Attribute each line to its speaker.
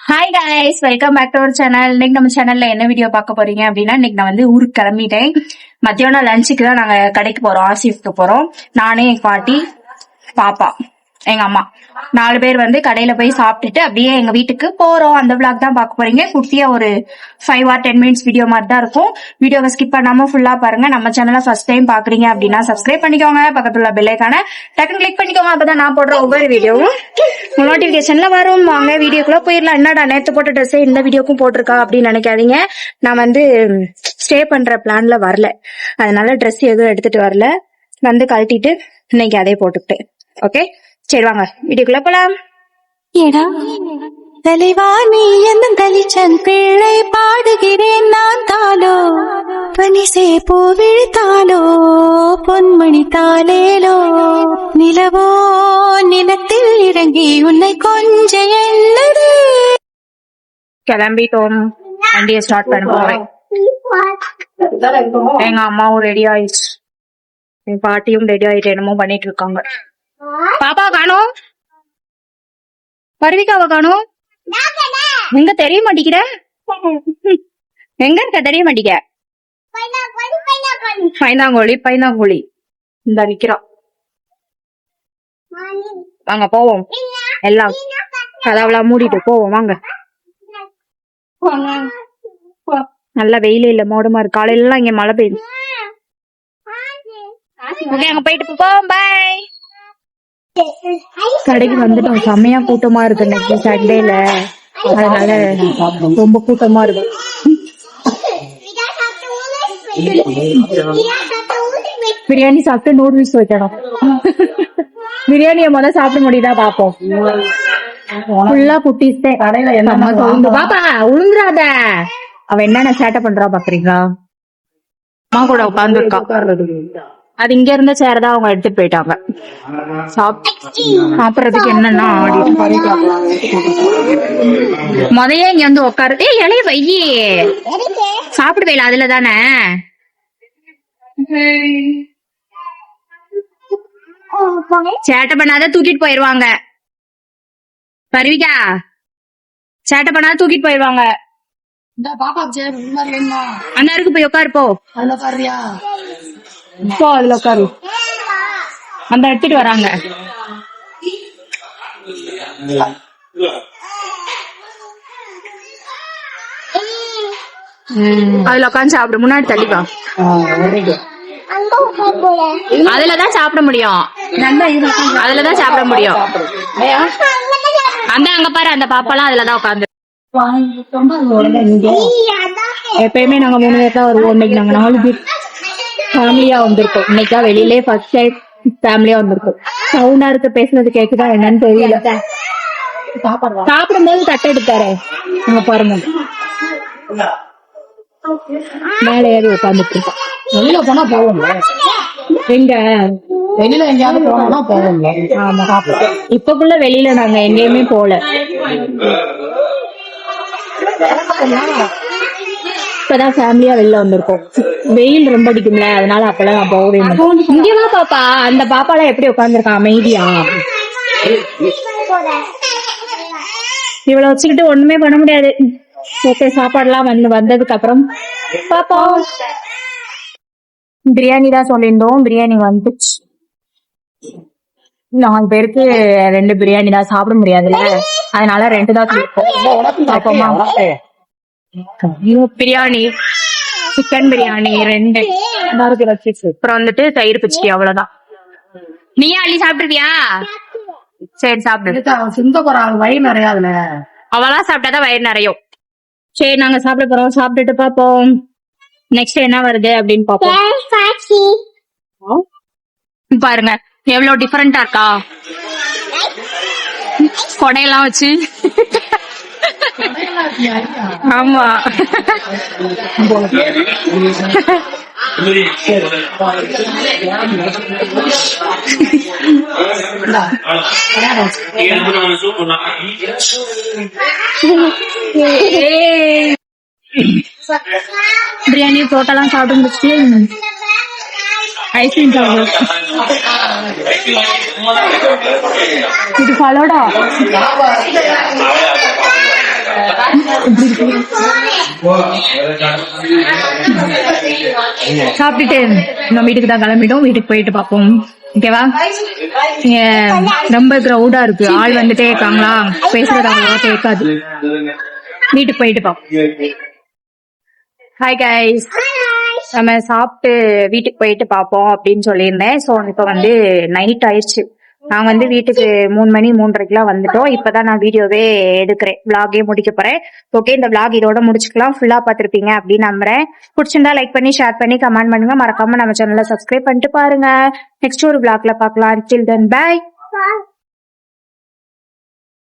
Speaker 1: Hi guys welcome back to our channel இன்னைக்கு நம்ம சேனல்ல என்ன வீடியோ பார்க்க போறீங்க அப்படின்னா இன்னைக்கு நான் வந்து ஊருக்கு கிளம்பிட்டேன். மத்தியானம் லஞ்சுக்கு தான் நாங்க கடைக்கு போறோம் ஆசிஃப்க்கு போறோம். நானே என் பாட்டி பாப்பா. எங்க அம்மா. நாலு பேர் வந்து கடையில போய் சாப்பிட்டுட்டு அப்படியே எங்க வீட்டுக்கு போறோம். அந்த vlog தான் பார்க்க போறீங்க. குட்டியா ஒரு five or ten minutes video மாதிரி தான் இருக்கும். வீடியோவை ஸ்கிப் பண்ணாம ஃபுல்லா பாருங்க. நம்ம சேனலை ஃபர்ஸ்ட் டைம் பாக்குறீங்க அப்படின்னா சப்ஸ்கிரைப் பண்ணிக்கோங்க. பக்கத்துல பெல்லைக்கான டக்குன்னு கிளிக் பண்ணிக்கோங்க. அப்பதான் நான் போடுற ஒவ்வொரு வீடியோவும் நோட்டிபிகேஷன்ல வரும். வாங்க வீடியோக்குள்ள போயிடலாம். என்னடா நேத்து போட்ட ட்ரெஸ்ஸே இந்த வீடியோக்கும் போட்டிருக்கா அப்படின்னு நினைக்காதீங்க. நான் வந்து ஸ்டே பண்ற பிளான்ல வரல. அதனால ட்ரெஸ் எதுவும் எடுத்துட்டு வரல. வந்து கழட்டிட்டு இன்னைக்கு அதே போட்டுக்கிட்டேன் ஓகே சரி வாங்க. வீடியோக்குள்ள போலாம்.
Speaker 2: எடா தலைவா நீ என்ன தலிச்சன் பிள்ளை பாடுகிறேன் நான் தாளோ பனிசே பூ விழித்தாளோ பொன்மணி தாளேலோ நிலவோ நிலத்தில் இறங்கி உன்னை கொஞ்ச எண்ணது.
Speaker 1: கிளம்பிட்டோம். வண்டியை ஸ்டார்ட் பண்ண போறேன். எங்க அம்மாவும் ரெடி ஆயிடுச்சு. என் பாட்டியும் ரெடி ஆயிட்டு என்னமோ பண்ணிட்டு இருக்காங்க. பாப்பா காணோம். பருவிக்காவை காணோம். எங்க தெரிய மாட்டேங்கிற? எங்க இருக்க? தெரிய மாட்டேங்க. பைனாங்கோழி பைனாங்கோழி. இந்த நிக்கிறோம் வாங்க போவோம். எல்லாம் கதவெல்லாம் மூடிட்டு போவோம். வாங்க. நல்ல வெயிலே இல்ல மோடமா இருக்கு. காலையில எல்லாம் இங்க மழை பெய்யுது. ஓகே அங்க போயிட்டு போவோம். பாய் கடைக்கு வந்துட்டோம். செம்மையா கூட்டமா இருக்கு இன்னைக்கு சண்டேல அதனால ரொம்ப கூட்டமா இருக்கு. பிரியாணி சாப்பிட்டு நூடுல்ஸ் வைக்கணும். பிரியாணியை முத சாப்பிட முடியுதா பாப்போம். ஃபுல்லா குட்டிஸ் சவுண்டு பாப்பா உளுந்துராத அவ என்னென்ன சேட்டை பண்றா பாக்குறீங்களா? அம்மா கூட உட்கார்ந்து அது இங்க இருந்த சேர தான் அவங்க எடுத்துட்டு போயிட்டாங்க. சாப்- சாப்பிடறதுக்கு என்னன்னா முதையே இங்க வந்து உட்காரு ஏய் இலைய வையி சாப்பிடுவேல அதுல தானே? சேட்டை பண்ணாத தூக்கிட்டு போயிருவாங்க. பருவிக்கா சேட்டை பண்ணாத தூக்கிட்டு போயிருவாங்க.
Speaker 3: வேணுமா
Speaker 1: அண்ணாருக்கு போய் உட்காரு போ.
Speaker 3: அதுல பாருயா.
Speaker 1: போ அதுல உட்காரு அந்த எடுத்துட்டு வராங்க. அதுல உட்காந்து சாப்பிடு. முன்னாடி தள்ளிப்பா அதுலதான் சாப்பிட முடியும். அதுலதான் சாப்பிட முடியும். அந்த அங்க பாரு அந்த பாப்பாலாம் அதுலதான் உட்காந்து எப்பயுமே நாங்க மூணு பேர் தான் வருவோம். இன்னைக்கு நாங்க நாலு பேர். ஃபேமிலியா வந்திருக்கோம். இன்னைக்கு வெளியிலே ஃபர்ஸ்ட் டைம் ஃபேமிலியா வந்திருக்கோம். சவுண்டா இருக்கு பேசுனது கேக்குதா என்னன்னு தெரியல. சாப்பிடும்போது தட்டை எடுத்தாரு. அங்க பாருங்க. மேல ஏறி உட்காந்துட்டு இருக்கோம்.
Speaker 3: வெளியில போனா போவோம்ல.
Speaker 1: எங்க?
Speaker 3: வெளியில எங்கேயாவது போனோம்னா போவோம்ல.
Speaker 1: ஆமா. இப்பக்குள்ள வெளியில நாங்க எங்கேயுமே போல. இப்பதான் ஃபேமிலியா வெளில வந்திருக்கோம். வெயில் ரொம்ப அடிக்கும்ல அதனால அப்பெல்லாம் நான் போகவே மாட்டேன். இங்க வா பாப்பா அந்த பாப்பாலாம் எப்படி உட்காந்துருக்கான் அமைதியா? இவ்வளவு வச்சுக்கிட்டு ஒண்ணுமே பண்ண முடியாது. ஓகே சாப்பாடுலாம் வந்து வந்ததுக்கு அப்புறம் பாப்போம். பிரியாணி தான் சொல்லியிருந்தோம். பிரியாணி வந்துச்சு. நாலு பேருக்கு ரெண்டு பிரியாணி தான் சாப்பிட முடியாதுல்ல. அதனால ரெண்டு தான் கொடுப்போம் பாப்போமா? பிரியாணி சிக்கன் பிரியாணி ரெண்டு. அப்புறம் வந்துட்டு தயிர் பச்சடி அவ்வளவுதான். நீயே அள்ளி சாப்பிட்டுருவியா சரி சாப்பிடு.
Speaker 3: சிந்த போறாங்க வயிறு நிறைய அதுல
Speaker 1: அவளா சாப்பிட்டாதான் வயிறு நிறையும். சரி நாங்க சாப்பிட போறோம். சாப்பிட்டுட்டு பாப்போம் நெக்ஸ்ட் என்ன வருது அப்படின்னு பாப்போம் பாருங்க. எவ்வளவு டிஃபரெண்டா இருக்கா? கொடையெல்லாம் வச்சு. ஆமா ஏய். பிரியாணி புரோட்டாலாம் சாப்பிட்டு முடிச்சுட்டு ஐஸ்கிரீம் சாப்பிடுவோம் இது ஃபலோடா சாப்பிட்டுட்டு நம்ம வீட்டுக்கு தான் கிளம்பிட்டோம். வீட்டுக்கு போயிட்டு பார்ப்போம். ஓகேவா ரொம்ப கிரௌடா இருக்கு. ஆள் வந்துட்டே இருக்காங்களா? பேசுறது அவ்வளவா கேட்காது. வீட்டுக்கு போயிட்டு பார்ப்போம். ஹாய் கைஸ் நம்ம சாப்பிட்டு வீட்டுக்கு போயிட்டு பார்ப்போம் அப்படின்னு சொல்லியிருந்தேன். ஸோ இப்போ வந்து நைட் ஆயிடுச்சு. நான் வந்து வீட்டுக்கு மூணு மணி மூன்றரைக்கெல்லாம் வந்துட்டோம். இப்பதான் நான் வீடியோவே எடுக்கிறேன். விளாகே முடிக்க போறேன். ஓகே இந்த விளாக் இதோட முடிச்சுக்கலாம். ஃபுல்லா பார்த்திருப்பீங்க அப்படின்னு நம்புறேன். பிடிச்சிருந்தா லைக் பண்ணி ஷேர் பண்ணி கமெண்ட் பண்ணுங்க. மறக்காம நம்ம சேனலை சப்ஸ்கிரைப் பண்ணிட்டு பாருங்க. நெக்ஸ்ட் ஒரு விளாக்ல பார்க்கலாம். டில் தென் பை